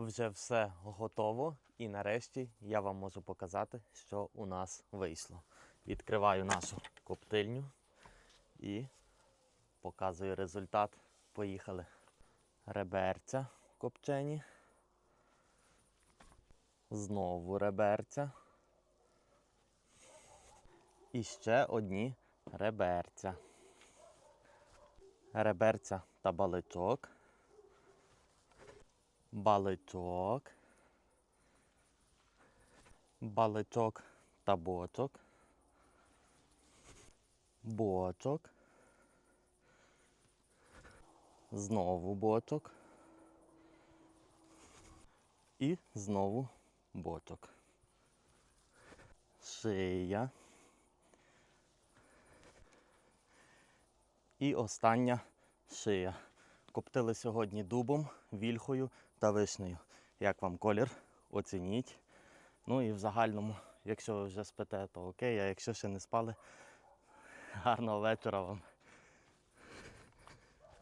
Вже все готово, і нарешті я вам можу показати, що у нас вийшло. Відкриваю нашу коптильню і показую результат. Поїхали. Реберця копчені. Знову реберця. І ще одні реберця. Реберця та баличок. Баличок. Баличок та бочок. Бочок. Знову бочок. І знову бочок. Шия. І остання шия. Коптили сьогодні дубом, вільхою та вишнею. Як вам колір? Оцініть. Ну і в загальному, якщо ви вже спите, то окей, а якщо ще не спали, гарного вечора вам.